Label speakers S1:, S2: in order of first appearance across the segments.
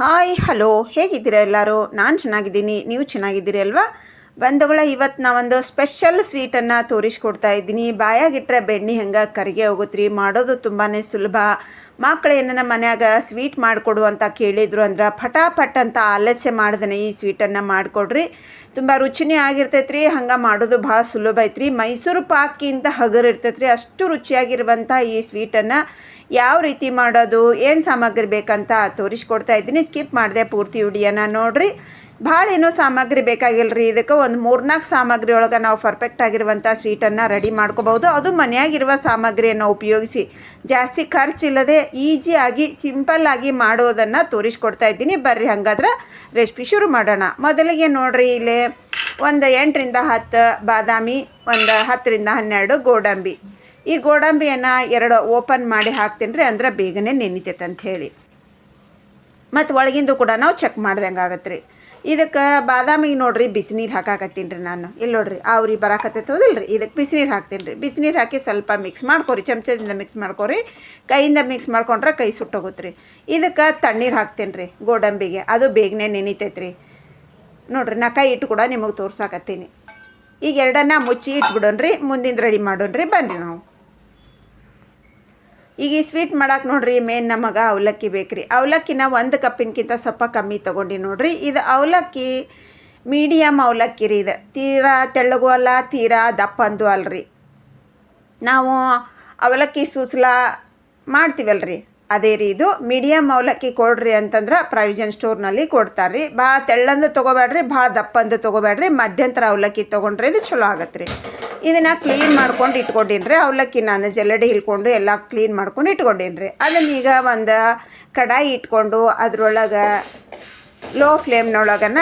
S1: Hi hello ಹೇಗಿದ್ದೀರಾ ಎಲ್ಲರೂ? ನಾನು ಚೆನ್ನಾಗಿದ್ದೀನಿ ನೀವು ಚೆನ್ನಾಗಿದ್ದೀರಿ ಅಲ್ವಾ? ಬಂಧುಗಳ ಇವತ್ತು ನಾವೊಂದು ಸ್ಪೆಷಲ್ ಸ್ವೀಟನ್ನು ತೋರಿಸ್ಕೊಡ್ತಾ ಇದ್ದೀನಿ. ಬಾಯಾಗಿಟ್ರೆ ಬೆಣ್ಣೆ ಹೆಂಗೆ ಕರಿಗೆ ಹೋಗುತ್ತೆ ಮಾಡೋದು ತುಂಬಾ ಸುಲಭ. ಮಕ್ಕಳು ಏನನ್ನ ಮನ್ಯಾಗ ಸ್ವೀಟ್ ಮಾಡಿಕೊಡು ಅಂತ ಕೇಳಿದ್ರು ಅಂದ್ರೆ ಫಟಾಫಟ್ ಅಂತ ಆಲಸ್ಯ ಮಾಡ್ದನೆ ಈ ಸ್ವೀಟನ್ನು ಮಾಡಿಕೊಡ್ರಿ. ತುಂಬ ರುಚಿನೇ ಆಗಿರ್ತೈತೆ ರೀ ಹಂಗೆ ಮಾಡೋದು ಭಾಳ ಸುಲಭ ಐತ್ರಿ. ಮೈಸೂರು ಪಾಕಿಂತ ಹಗರ್ ಇರ್ತೈತೆ ರೀ ಅಷ್ಟು ರುಚಿಯಾಗಿರುವಂಥ ಈ ಸ್ವೀಟನ್ನು ಯಾವ ರೀತಿ ಮಾಡೋದು, ಏನು ಸಾಮಗ್ರಿ ಬೇಕಂತ ತೋರಿಸ್ಕೊಡ್ತಾ ಇದ್ದೀನಿ. ಸ್ಕಿಪ್ ಮಾಡಿದೆ ಪೂರ್ತಿ ವಿಡಿಯೋನ ನೋಡ್ರಿ. ಭಾಳ ಏನೋ ಸಾಮಗ್ರಿ ಬೇಕಾಗಿಲ್ಲ ರೀ ಇದಕ್ಕೆ ಒಂದು ಮೂರ್ನಾಲ್ಕು ಸಾಮಗ್ರಿ ಒಳಗೆ ನಾವು ಪರ್ಫೆಕ್ಟ್ ಆಗಿರುವಂಥ ಸ್ವೀಟನ್ನು ರೆಡಿ ಮಾಡ್ಕೋಬಹುದು. ಅದು ಮನೆಯಾಗಿರುವ ಸಾಮಗ್ರಿಯನ್ನು ಉಪಯೋಗಿಸಿ ಜಾಸ್ತಿ ಖರ್ಚಿಲ್ಲದೆ ಈಸಿಯಾಗಿ ಸಿಂಪಲ್ಲಾಗಿ ಮಾಡೋದನ್ನು ತೋರಿಸ್ಕೊಡ್ತಾ ಇದ್ದೀನಿ. ಬರ್ರಿ ಹಂಗಾದ್ರೆ ರೆಸಿಪಿ ಶುರು ಮಾಡೋಣ. ಮೊದಲಿಗೆ ನೋಡ್ರಿ ಇಲ್ಲಿ ಒಂದು ಎಂಟರಿಂದ ಹತ್ತು ಬಾದಾಮಿ, ಒಂದು ಹತ್ತರಿಂದ ಹನ್ನೆರಡು ಗೋಡಂಬಿ. ಈ ಗೋಡಂಬಿಯನ್ನು ಎರಡು ಓಪನ್ ಮಾಡಿ ಹಾಕ್ತೀನಿ ರೀ ಅಂದ್ರೆ ಬೇಗನೆ ನೆನಿತೈತೆ ಅಂತ ಹೇಳಿ. ಮತ್ತು ಒಳಗಿಂದು ಕೂಡ ನಾವು ಚೆಕ್ ಮಾಡ್ದಂಗೆ ಆಗತ್ತೆ ರೀ ಇದಕ್ಕೆ ಬಾದಾಮಿಗೆ ನೋಡ್ರಿ ಬಿಸಿನೀರು ಹಾಕಾಕತ್ತೀನಿ ರೀ ನಾನು. ಇಲ್ಲಿ ನೋಡ್ರಿ ಅವ್ರಿ ಬರಾಕತ್ತೈತೆ ಹೌದಿಲ್ಲ ರೀ ಇದಕ್ಕೆ ಬಿಸಿನೀರು ಹಾಕ್ತೀನಿ ರೀ. ಬಿಸಿನೀರು ಹಾಕಿ ಸ್ವಲ್ಪ ಮಿಕ್ಸ್ ಮಾಡ್ಕೊರಿ, ಚಮಚದಿಂದ ಮಿಕ್ಸ್ ಮಾಡ್ಕೊರಿ. ಕೈಯಿಂದ ಮಿಕ್ಸ್ ಮಾಡ್ಕೊಂಡ್ರೆ ಕೈ ಸುಟ್ಟೋಗುತ್ತೆ ಇದಕ್ಕೆ ತಣ್ಣೀರು ಹಾಕ್ತೀನಿ ರೀ ಗೋಡಂಬಿಗೆ. ಅದು ಬೇಗನೆ ನೆನಿತೈತೆ ರೀ ನೋಡ್ರಿ ನಾ ಕೈ ಇಟ್ಟು ಕೂಡ ನಿಮಗೆ ತೋರ್ಸಾಕತ್ತೀನಿ. ಈಗ ಎರಡನ್ನ ಮುಚ್ಚಿ ಇಟ್ಬಿಡೋಣ್ರಿ ಮುಂದಿನ ರೆಡಿ ಮಾಡೋಣ್ರಿ. ಬನ್ನಿ ನಾವು. ಈಗ ಈ ಸ್ವೀಟ್ ಮಾಡಕ್ಕೆ ನೋಡ್ರಿ, ಮೇನ್ ನಮಗೆ ಅವಲಕ್ಕಿ ಬೇಕ್ರಿ. ಅವಲಕ್ಕಿನ ಒಂದು ಕಪ್ಪಿನಕ್ಕಿಂತ ಸ್ವಲ್ಪ ಕಮ್ಮಿ ತೊಗೊಂಡು ನೋಡ್ರಿ. ಇದು ಅವಲಕ್ಕಿ ಮೀಡಿಯಮ್ ಅವಲಕ್ಕಿ ರೀ ಇದು. ತೀರಾ ತೆಳ್ಳಗೂ ಅಲ್ಲ, ತೀರಾ ದಪ್ಪಂದು ಅಲ್ರಿ ನಾವು ಅವಲಕ್ಕಿ ಸೂಸಲ ಮಾಡ್ತೀವಲ್ರಿ. ಅದೇ ರೀ ಇದು ಮೀಡಿಯಮ್ ಅವಲಕ್ಕಿ ಕೊಡ್ರಿ ಅಂತಂದ್ರೆ ಪ್ರಾವಿಷನ್ ಸ್ಟೋರ್ನಲ್ಲಿ ಕೊಡ್ತಾರೆ ರೀ ಭಾಳ ತೆಳ್ಳಂದು ತೊಗೋಬೇಡ್ರಿ ಭಾಳ ದಪ್ಪಂದು ತೊಗೋಬೇಡ್ರಿ, ಮಧ್ಯಂತರ ಅವಲಕ್ಕಿ ತೊಗೊಂಡ್ರೆ ಇದು ಚಲೋ ಆಗತ್ತೆ ರೀ ಇದನ್ನು ಕ್ಲೀನ್ ಮಾಡ್ಕೊಂಡು ಇಟ್ಕೊಂಡಿನ್ರಿ. ರೀ ಅವಲಕ್ಕಿ ನಾನು ಜಲ್ಲಡಿ ಹಿಲ್ಕೊಂಡು ಎಲ್ಲ ಕ್ಲೀನ್ ಮಾಡ್ಕೊಂಡು ಇಟ್ಕೊಂಡಿನ್ರಿ. ರೀ ಅದನ್ನ ಈಗ ಒಂದು ಕಡಾಯಿ ಇಟ್ಕೊಂಡು ಅದ್ರೊಳಗೆ ಲೋ ಫ್ಲೇಮ್ನೊಳಗನ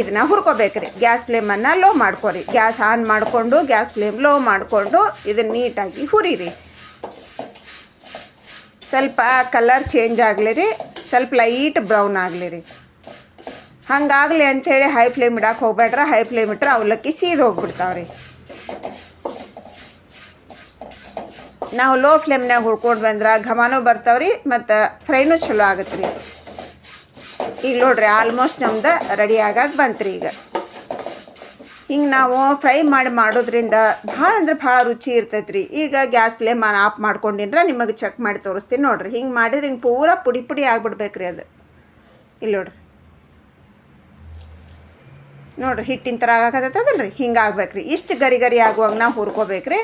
S1: ಇದನ್ನ ಹುರ್ಕೋಬೇಕ್ರಿ. ಗ್ಯಾಸ್ ಫ್ಲೇಮನ್ನು ಲೋ ಮಾಡ್ಕೊರಿ. ಗ್ಯಾಸ್ ಆನ್ ಮಾಡಿಕೊಂಡು, ಗ್ಯಾಸ್ ಫ್ಲೇಮ್ ಲೋ ಮಾಡಿಕೊಂಡು ಇದನ್ನ ನೀಟಾಗಿ ಹುರಿರಿ. ಸ್ವಲ್ಪ ಕಲರ್ ಚೇಂಜ್ ಆಗಲಿ ರೀ, ಸ್ವಲ್ಪ ಲೈಟ್ ಬ್ರೌನ್ ಆಗಲಿ ರೀ. ಹಂಗಾಗಲಿ ಅಂಥೇಳಿ ಹೈ ಫ್ಲೇಮ್ ಇಡಕ್ಕೆ ಹೋಗ್ಬೇಡ್ರ ಹೈ ಫ್ಲೇಮ್ ಇಟ್ರೆ ಅವಲಕ್ಕಿ ಸೀದ್ ಹೋಗ್ಬಿಡ್ತಾವೆ ರೀ. ನಾವು ಲೋ ಫ್ಲೇಮ್ನಾಗ ಹುಡ್ಕೊಂಡು ಬಂದ್ರೆ ಘಮನೂ ರೀ, ಮತ್ತು ಫ್ರೈನೂ ಚಲೋ ಆಗತ್ತೆ ರೀ. ಈಗ ನೋಡ್ರಿ ಆಲ್ಮೋಸ್ಟ್ ನಮ್ದು ರೆಡಿ ಆಗಾಗ ಬಂತು ರೀ ಈಗ. ಹಿಂಗೆ ನಾವು ಫ್ರೈ ಮಾಡಿ ಮಾಡೋದ್ರಿಂದ ಭಾಳ ಅಂದ್ರೆ ಭಾಳ ರುಚಿ ಇರ್ತೈತೆ ರೀ ಈಗ ಗ್ಯಾಸ್ ಫ್ಲೇಮ್ ಆಫ್ ಮಾಡ್ಕೊಂಡಿನ್ರ ನಿಮಗೆ ಚೆಕ್ ಮಾಡಿ ತೋರಿಸ್ತೀನಿ ನೋಡ್ರಿ. ಹಿಂಗೆ ಮಾಡಿದ್ರೆ ಹಿಂಗೆ ಪೂರ ಪುಡಿ ಪುಡಿ ಆಗ್ಬಿಡ್ಬೇಕ್ರಿ ಅದು. ಇಲ್ಲಿ ನೋಡ್ರಿ. ನೋಡ್ರಿ ಹಿಟ್ಟಿನ ಥರ ಆಗಕತ್ತದಲ್ಲ ರೀ ಹಿಂಗೆ ಆಗ್ಬೇಕ್ರಿ. ರೀ ಇಷ್ಟು ಗರಿ ಗರಿ ಆಗುವಾಗ ನಾವು ಹುರ್ಕೋಬೇಕು ರೀ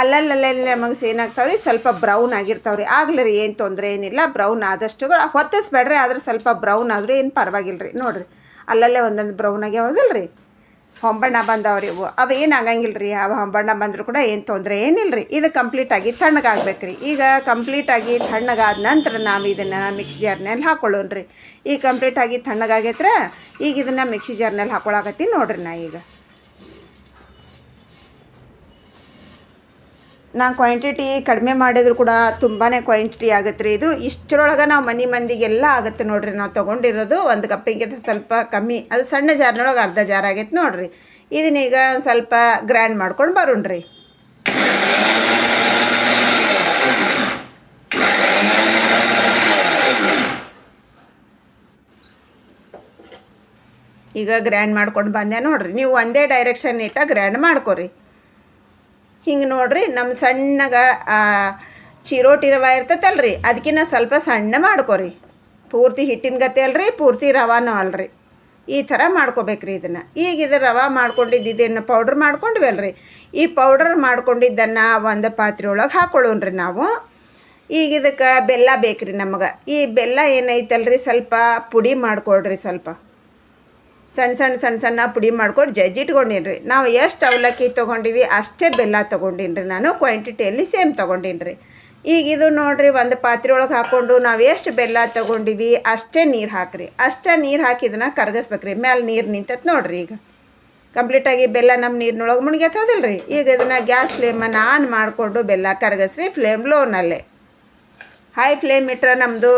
S1: ಅಲ್ಲಲ್ಲಲ್ಲಿ ನಮಗೆ ಏನಾಗ್ತಾವೆ ರೀ ಸ್ವಲ್ಪ ಬ್ರೌನ್ ಆಗಿರ್ತಾವೆ ರೀ ಆಗಲಿ ರೀ, ಏನು ತೊಂದರೆ ಏನಿಲ್ಲ. ಬ್ರೌನ್ ಆದಷ್ಟು ಹೊತ್ತಿಸ್ಬೇಡ್ರಿ, ಆದ್ರೆ ಸ್ವಲ್ಪ ಬ್ರೌನ್ ಆದರೂ ಏನು ಪರವಾಗಿಲ್ಲ ರೀ ನೋಡಿರಿ. ಅಲ್ಲಲ್ಲೇ ಒಂದೊಂದು ಬ್ರೌನ್ ಆಗ್ಯಾವದಿಲ್ಲ ರೀ ಹೊಂಬಣ್ಣ ಬಂದವ್ರಿ ಇವು. ಅವು ಏನು ಆಗಂಗಿಲ್ಲ ರೀ ಅವು ಹೊಂಬಣ್ಣ ಬಂದರೂ ಕೂಡ ಏನು ತೊಂದರೆ ಏನಿಲ್ಲ ರೀ ಇದು ಕಂಪ್ಲೀಟಾಗಿ ತಣ್ಣಗಾಗ್ಬೇಕು ರೀ ಈಗ ಕಂಪ್ಲೀಟಾಗಿ ತಣ್ಣಗಾದ ನಂತರ ನಾವು ಇದನ್ನು ಮಿಕ್ಸಿ ಜಾರ್ನಲ್ಲಿ ಹಾಕೊಳ್ಳೋಣ ರೀ ಈಗ ಕಂಪ್ಲೀಟಾಗಿ ತಣ್ಣಗಾಗೈತ್ರ ಈಗ ಇದನ್ನು ಮಿಕ್ಸಿ ಜಾರ್ನಲ್ಲಿ ಹಾಕೊಳಕತ್ತೀನಿ ನೋಡ್ರಿ ನಾ ಈಗ. ನಾನು ಕ್ವಾಂಟಿಟಿ ಕಡಿಮೆ ಮಾಡಿದ್ರು ಕೂಡ ತುಂಬಾ ಕ್ವಾಂಟಿಟಿ ಆಗುತ್ತೆ ರೀ ಇದು. ಇಷ್ಟರೊಳಗೆ ನಾವು ಮನೆ ಮಂದಿಗೆಲ್ಲ ಆಗುತ್ತೆ ನೋಡಿರಿ. ನಾವು ತೊಗೊಂಡಿರೋದು ಒಂದು ಕಪ್ಪಿಗೆ ಸ್ವಲ್ಪ ಕಮ್ಮಿ. ಅದು ಸಣ್ಣ ಜಾರ್ನೊಳಗೆ ಅರ್ಧ ಜಾರ್ ಆಗೈತೆ ನೋಡಿರಿ. ಇದನ್ನೀಗ ಸ್ವಲ್ಪ ಗ್ರ್ಯಾಂಡ್ ಮಾಡ್ಕೊಂಡು ಬರೋಣ್ರಿ ಈಗ ಗ್ರ್ಯಾಂಡ್ ಮಾಡ್ಕೊಂಡು ಬಂದೆ ನೋಡಿರಿ. ನೀವು ಒಂದೇ ಡೈರೆಕ್ಷನ್ ಇಟ್ಟ ಗ್ರ್ಯಾಂಡ್ ಮಾಡ್ಕೊರಿ. ಹಿಂಗೆ ನೋಡ್ರಿ ನಮ್ಮ ಸಣ್ಣಗ ಚಿರೋಟಿ ರವೆ ಇರ್ತೈತಲ್ರಿ ಅದಕ್ಕಿಂತ ಸ್ವಲ್ಪ ಸಣ್ಣ ಮಾಡ್ಕೊರಿ. ಪೂರ್ತಿ ಹಿಟ್ಟಿನ ಗತೆ ಅಲ್ರಿ, ಪೂರ್ತಿ ರವಾನೂ ಅಲ್ರಿ. ಈ ಥರ ಮಾಡ್ಕೋಬೇಕ್ರಿ ಇದನ್ನು. ಈಗ ಇದು ರವೆ ಮಾಡ್ಕೊಂಡಿದ್ದು ಇದನ್ನು ಪೌಡ್ರ್ ಮಾಡ್ಕೊಂಡ್ವಲ್ರಿ. ಈ ಪೌಡರ್ ಮಾಡ್ಕೊಂಡಿದ್ದನ್ನು ಒಂದು ಪಾತ್ರೆ ಒಳಗೆ ಹಾಕೊಳ್ಳೋಣ್ರಿ ನಾವು. ಈಗ ಇದಕ್ಕೆ ಬೆಲ್ಲ ಬೇಕ್ರಿ ನಮಗೆ. ಈ ಬೆಲ್ಲ ಏನೈತಲ್ರಿ, ಸ್ವಲ್ಪ ಪುಡಿ ಮಾಡ್ಕೊಳ್ರಿ ಸ್ವಲ್ಪ. ಸಣ್ಣ ಸಣ್ಣ ಸಣ್ಣ ಸಣ್ಣ ಪುಡಿ ಮಾಡ್ಕೊಂಡು ಜಜ್ಜಿ ಇಟ್ಕೊಂಡೀನಿ ರೀ ನಾವು ಎಷ್ಟು ಅವಲಕ್ಕಿ ತೊಗೊಂಡಿವಿ ಅಷ್ಟೇ ಬೆಲ್ಲ ತೊಗೊಂಡಿನಿ ನಾನು ಕ್ವಾಂಟಿಟಿಯಲ್ಲಿ ಸೇಮ್ ತೊಗೊಂಡಿನಿ ಈಗ ಇದು ನೋಡಿರಿ ಒಂದು ಪಾತ್ರೆ ಒಳಗೆ ಹಾಕ್ಕೊಂಡು ನಾವು ಎಷ್ಟು ಬೆಲ್ಲ ತೊಗೊಂಡಿವಿ ಅಷ್ಟೇ ನೀರು ಹಾಕ್ರಿ. ಅಷ್ಟೇ ನೀರು ಹಾಕಿ ಇದನ್ನ ರೀ ಮ್ಯಾಲೆ ನೀರು ನಿಂತೈತೆ ನೋಡಿರಿ ಈಗ. ಕಂಪ್ಲೀಟಾಗಿ ಬೆಲ್ಲ ನಮ್ಮ ನೀರಿನೊಳಗೆ ಮುಳುಗೈತದಿಲ್ಲ ರೀ ಈಗ ಇದನ್ನು ಗ್ಯಾಸ್ ಫ್ಲೇಮನ್ನು ಆನ್ ಮಾಡಿಕೊಂಡು ಬೆಲ್ಲ ಕರಗಿಸ್ರಿ ಫ್ಲೇಮ್ ಲೋನಲ್ಲೇ ಹೈ ಫ್ಲೇಮ್ ಇಟ್ರೆ ನಮ್ಮದು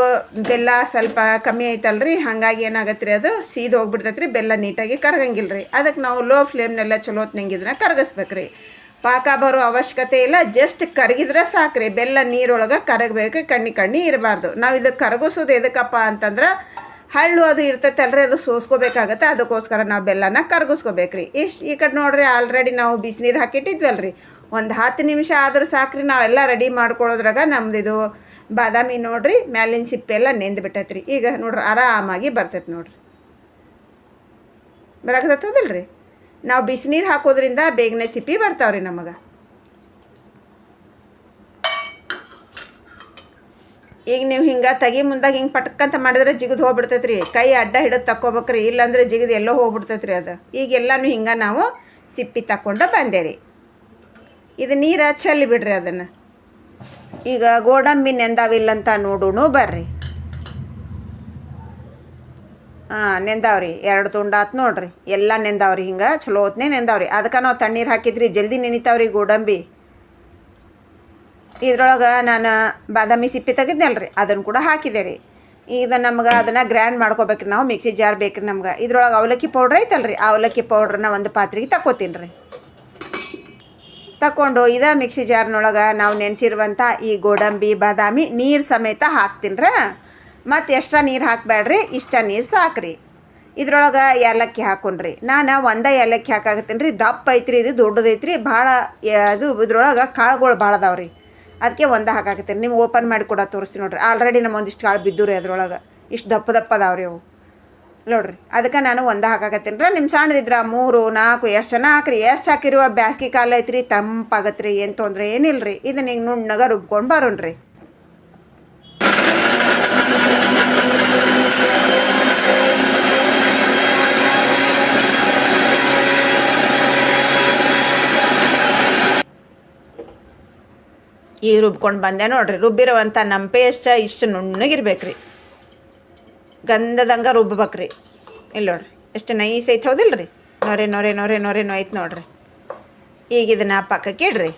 S1: ಬೆಲ್ಲ ಸ್ವಲ್ಪ ಕಮ್ಮಿ ಐತಲ್ರಿ, ಹಾಗಾಗಿ ಏನಾಗತ್ತೆ ರೀ ಅದು ಸೀದ್ ಹೋಗ್ಬಿಡ್ತೈತೆ ರೀ ಬೆಲ್ಲ ನೀಟಾಗಿ ಕರಗಂಗಿಲ್ಲ ರೀ ಅದಕ್ಕೆ ನಾವು ಲೋ ಫ್ಲೇಮ್ನೆಲ್ಲ ಚಲೋ ಹೊತ್ನಂಗಿದ್ರೆ ಕರಗಿಸ್ಬೇಕು ರೀ ಪಾಕ ಬರೋ ಅವಶ್ಯಕತೆ ಇಲ್ಲ ಜಸ್ಟ್ ಕರಗಿದ್ರೆ ಸಾಕ್ರಿ. ಬೆಲ್ಲ ನೀರೊಳಗೆ ಕರಗಬೇಕು, ಕಣ್ಣಿ ಕಣ್ಣಿ ಇರಬಾರ್ದು. ನಾವು ಇದಕ್ಕೆ ಕರಗಿಸೋದು ಎದಕ್ಕಪ್ಪ ಅಂತಂದ್ರೆ ಹಳ್ಳು ಅದು ಇರ್ತೈತಲ್ರಿ, ಅದು ಸೋಸ್ಕೋಬೇಕಾಗತ್ತೆ, ಅದಕ್ಕೋಸ್ಕರ ನಾವು ಬೆಲ್ಲನ ಕರ್ಗಿಸ್ಕೋಬೇಕ್ರಿ. ಇಷ್ಟು ಈ ಕಡೆ ನೋಡ್ರಿ ಆಲ್ರೆಡಿ ನಾವು ಬಿಸಿನೀರು ಹಾಕಿಟ್ಟಿದ್ವಲ್ರಿ. ಒಂದು ಹತ್ತು ನಿಮಿಷ ಆದರೂ ಸಾಕ್ರಿ, ನಾವೆಲ್ಲ ರೆಡಿ ಮಾಡ್ಕೊಳ್ಳೋದ್ರಾಗ ನಮ್ದು ಇದು ಬಾದಾಮಿ ನೋಡ್ರಿ, ಮ್ಯಾಲಿನ ಸಿಪ್ಪೆ ಎಲ್ಲ ನೆಂದು ಬಿಟ್ಟೈತ್ರಿ. ಈಗ ನೋಡ್ರಿ, ಆರಾಮಾಗಿ ಬರ್ತೈತೆ ನೋಡ್ರಿ. ರೀ ನಾವು ಬಿಸಿನೀರು ಹಾಕೋದ್ರಿಂದ ಬೇಗನೆ ಸಿಪ್ಪಿ ಬರ್ತಾವ್ರಿ ನಮಗೆ. ಈಗ ನೀವು ಹಿಂಗೆ ತಗಿ ಮುಂದಾಗ ಹಿಂಗೆ ಪಟ್ಕಂತ ಮಾಡಿದ್ರೆ ಜಿಗಿದು ಹೋಗ್ಬಿಡ್ತೈತ್ರಿ. ಕೈ ಅಡ್ಡ ಹಿಡಿದು ತಕ್ಕೋಬೇಕ್ರಿ, ಇಲ್ಲಾಂದ್ರೆ ಜಿಗಿದು ಎಲ್ಲೋ ಹೋಗ್ಬಿಡ್ತೈತ್ರಿ ಅದು. ಈಗ ಎಲ್ಲಾನು ಹಿಂಗೆ ನಾವು ಸಿಪ್ಪಿ ತಕ್ಕೊಂಡು ಬಂದೆ ಇದು ನೀರು ಚೆಲ್ಲಿ ಬಿಡ್ರಿ ಅದನ್ನು. ಈಗ ಗೋಡಂಬಿ ನೆಂದಾವಿಲ್ಲಂತ ನೋಡೋಣ, ಬರ್ರಿ. ಹಾಂ, ನೆಂದಾವ್ರಿ, ಎರಡು ತುಂಡಾತ್ ನೋಡ್ರಿ. ಎಲ್ಲ ನೆಂದಾವ್ರಿ ಹಿಂಗೆ, ಚಲೋ ಹೊತ್ನೇ ನೆಂದಾವ್ರಿ. ಅದಕ್ಕೆ ನಾವು ತಣ್ಣೀರು ಹಾಕಿದ್ರಿ, ಜಲ್ದಿ ನೆನಿತಾವ್ರಿ ಗೋಡಂಬಿ. ಇದ್ರೊಳಗೆ ನಾನು ಬಾದಾಮಿ ಸಿಪ್ಪಿ ರೀ ಅದನ್ನು ಕೂಡ ಹಾಕಿದೆ ರೀ ಈಗ ನಮ್ಗೆ ಅದನ್ನು ಗ್ರ್ಯಾಂಡ್ ಮಾಡ್ಕೋಬೇಕ್ರಿ ನಾವು, ಮಿಕ್ಸಿ ಜಾರ್ ಬೇಕ್ರಿ ನಮ್ಗೆ. ಇದ್ರೊಳಗೆ ಅವಲಕ್ಕಿ ಪೌಡ್ರ್ ಐತಲ್ರಿ ಅವಲಕ್ಕಿ ಪೌಡ್ರನ್ನ ಒಂದು ಪಾತ್ರೆಗೆ ತಕ್ಕೋತೀನಿ ರೀ ತಕ್ಕೊಂಡು ಇದ ಮಿಕ್ಸಿ ಜಾರ್ನೊಳಗೆ ನಾವು ನೆನೆಸಿರುವಂಥ ಈ ಗೋಡಂಬಿ, ಬಾದಾಮಿ ನೀರು ಸಮೇತ ಹಾಕ್ತೀನಿ ರೀ ಮತ್ತು ಎಕ್ಸ್ಟ್ರಾ ನೀರು ಹಾಕಬೇಡ್ರಿ ಇಷ್ಟ ನೀರು ಸಾಕ್ರಿ. ಇದ್ರೊಳಗೆ ಏಲಕ್ಕಿ ಹಾಕೊಂಡ್ರಿ ನಾನು ಒಂದೇ ಏಲಕ್ಕಿ ಹಾಕಾಕತ್ತೀನಿ ರೀ ದಪ್ಪ ಐತ್ರಿ, ಇದು ದೊಡ್ಡದೈತ್ರಿ. ಭಾಳ ಅದು ಇದ್ರೊಳಗೆ ಕಾಳುಗಳು ಭಾಳ ಅದಾವ್ರಿ. ಅದಕ್ಕೆ ಒಂದೇ ಹಾಕಾಕತ್ತೀನಿ ನಿಮ್ಗೆ ಓಪನ್ ಮಾಡಿ ಕೂಡ ತೋರಿಸ್ತೀನಿ ನೋಡ್ರಿ. ಆಲ್ರೆಡಿ ನಮ್ಮ ಒಂದಿಷ್ಟು ಕಾಳು ಬಿದ್ದು ರೀ ಅದ್ರೊಳಗೆ. ಇಷ್ಟು ದಪ್ಪ ದಪ್ಪ ಅದಾವ್ರಿ ಅವು. ನೋಡ್ರಿ, ಅದಕ್ಕೆ ನಾನು ಒಂದು ಹಾಕಾಕತ್ತೀನಿ. ರೀ ನಿಮ್ಮ ಸಣ್ಣದಿದ್ರ ಮೂರು, ನಾಲ್ಕು, ಎಷ್ಟು ಜನ ಹಾಕ್ರಿ, ಎಷ್ಟು ಹಾಕಿರುವ ಬ್ಯಾಸ್ಗೆ ಕಾಲ ಐತ್ರಿ ರೀ ಏನು ತೊಂದರೆ ಏನಿಲ್ಲ ರೀ ಇದನ್ನ ಈಗ ನುಣ್ಣಗೆ ರುಬ್ಕೊಂಡು ರೀ ಈ ರುಬ್ಕೊಂಡು ಬಂದೆ ನೋಡ್ರಿ ರುಬ್ಬಿರುವಂಥ ನಮ್ಮ ಪೇಸ್ಟ್ ಇಷ್ಟು ನುಣ್ಣಗಿರ್ಬೇಕು ರೀ ಗಂಧದಂಗೆ ರುಬ್ಬೇಕ್ರಿ ಇಲ್ಲಿ ನೋಡ್ರಿ, ಎಷ್ಟು ನೈಸ್ ಐತೆ ಹೌದಿಲ್ಲ ರೀ ನೊರೆ ನೊರೆ ನೊರೆ ನೊರೆ ಐತೆ ನೋಡ್ರಿ. ಈಗ ಇದನ್ನ ಪಕ್ಕಕ್ಕೆ ಇಡ್ರಿ.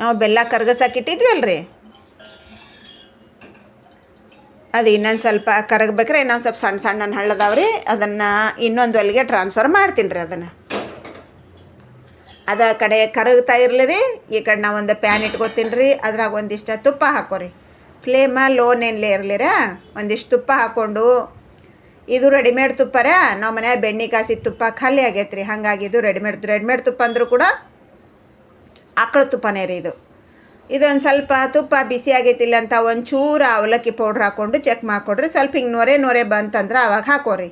S1: ನಾವು ಬೆಲ್ಲ ಕರ್ಗಸಾಕಿಟ್ಟಿದ್ವಿ ಅಲ್ರಿ ಅದು ಇನ್ನೊಂದು ಸ್ವಲ್ಪ ಕರಗಬೇಕ್ರೆ, ಇನ್ನೊಂದು ಸ್ವಲ್ಪ ಸಣ್ಣ ಸಣ್ಣ ಹಳ್ಳದಾವ್ರಿ. ಅದನ್ನು ಇನ್ನೊಂದು ಅಲ್ಲಿಗೆ ಟ್ರಾನ್ಸ್ಫರ್ ಮಾಡ್ತೀನಿ ರೀ ಅದನ್ನು. ಅದ ಕಡೆ ಕರಗ್ತಾ ಇರಲಿ ರೀ ಈ ಕಡೆ ನಾವು ಒಂದು ಪ್ಯಾನ್ ಇಟ್ಕೋತೀನಿ ರೀ ಅದ್ರಾಗ ಒಂದಿಷ್ಟು ತುಪ್ಪ ಹಾಕೋರಿ. ಫ್ಲೇಮ ಲೋನೇನ್ಲೇ ಇರಲಿರ? ಒಂದಿಷ್ಟು ತುಪ್ಪ ಹಾಕ್ಕೊಂಡು ಇದು ರೆಡಿಮೇಡ್ ತುಪ್ಪರ? ನಾವು ಮನ್ಯಾಗ ಬೆಣ್ಣೆ ಕಾಸಿದ ತುಪ್ಪ ಖಾಲಿ ಆಗೈತೆ ರೀ ಹಾಗಾಗಿ ಇದು ರೆಡಿಮೇಡ್ ರೆಡಿಮೇಡ್ ತುಪ್ಪ ಅಂದರೂ ಕೂಡ ಆಕಳ ತುಪ್ಪನೇ ರೀ ಇದು. ಇದೊಂದು ಸ್ವಲ್ಪ ತುಪ್ಪ ಬಿಸಿ ಆಗೈತಿಲ್ಲ ಅಂತ ಒಂಚೂರು ಅವಲಕ್ಕಿ ಪೌಡ್ರ್ ಹಾಕ್ಕೊಂಡು ಚೆಕ್ ಮಾಡಿಕೊಡ್ರಿ. ಸ್ವಲ್ಪ ಹಿಂಗೆ ನೊರೆ ನೊರೆ ಬಂತಂದ್ರೆ ಅವಾಗ ಹಾಕೋರಿ.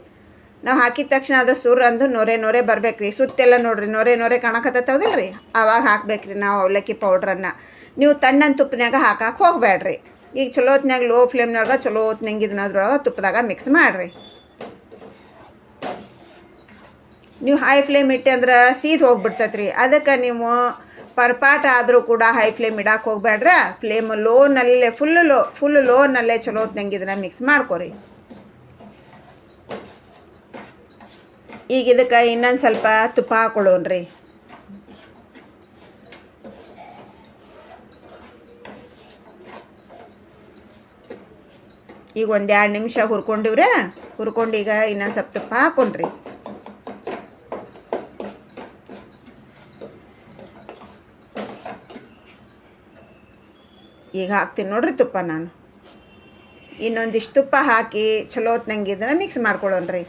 S1: ನಾವು ಹಾಕಿದ ತಕ್ಷಣ ಅದು ಸುರ್ ಅಂದು ನೊರೆ ನೊರೆ ಬರ್ಬೇಕ್ರಿ. ಸುತ್ತೆಲ್ಲ ನೋಡ್ರಿ, ನೊರೆ ನೊರೆ ಕಾಣಕತ್ತತ್ತವದಿಲ್ಲ ರೀ ಅವಾಗ ಹಾಕ್ಬೇಕ್ರಿ ನಾವು ಅವಲಕ್ಕಿ ಪೌಡ್ರನ್ನು. ನೀವು ತಣ್ಣನ ತುಪ್ಪನ್ಯಾಗ ಹಾಕಕ್ಕೆ ಹೋಗಬೇಡ್ರಿ ಈಗ ಚಲೋ ಹೊತ್ನಾಗ ಲೋ ಫ್ಲೇಮ್ನೊಳಗೆ ಚಲೋ ಹೊತ್ನಂಗೆ ಇದನ್ನ ಅದ್ರೊಳಗೆ ತುಪ್ಪದಾಗ ಮಿಕ್ಸ್ ಮಾಡಿರಿ. ನೀವು ಹೈ ಫ್ಲೇಮ್ ಇಟ್ಟೆ ಅಂದ್ರೆ ಸೀದ್ ಹೋಗ್ಬಿಡ್ತೈತೆ ರೀ ಅದಕ್ಕೆ ನೀವು ಪರ್ಪಾಟ ಆದರೂ ಕೂಡ ಹೈ ಫ್ಲೇಮ್ ಇಡಕ್ಕೆ ಹೋಗ್ಬೇಡ್ರ ಫ್ಲೇಮ್ ಲೋನಲ್ಲೇ ಫುಲ್ ಲೋ ಫುಲ್ ಲೋನಲ್ಲೇ ಚಲೋ ಹೊತ್ನಂಗೆ ಇದನ್ನ ಮಿಕ್ಸ್ ಮಾಡ್ಕೊರಿ. ಈಗ ಇದಕ್ಕೆ ಇನ್ನೊಂದು ಸ್ವಲ್ಪ ತುಪ್ಪ ಹಾಕೊಳ್ಳೋಣ್ರಿ. ಈಗ ಒಂದು ಎರಡು ನಿಮಿಷ ಹುರ್ಕೊಂಡಿವ್ರೆ. ಹುರ್ಕೊಂಡು ಈಗ ಇನ್ನೊಂದು ಸ್ವಲ್ಪ ತುಪ್ಪ ಹಾಕೊಂಡ್ರಿ. ಈಗ ಹಾಕ್ತೀನಿ ನೋಡ್ರಿ ತುಪ್ಪ ನಾನು. ಇನ್ನೊಂದಿಷ್ಟು ತುಪ್ಪ ಹಾಕಿ ಚಲೋ ಹೊತ್ನಂಗೆ ಇದನ್ನು ಮಿಕ್ಸ್ ಮಾಡ್ಕೊಳ್ಳೋಣ್ರಿ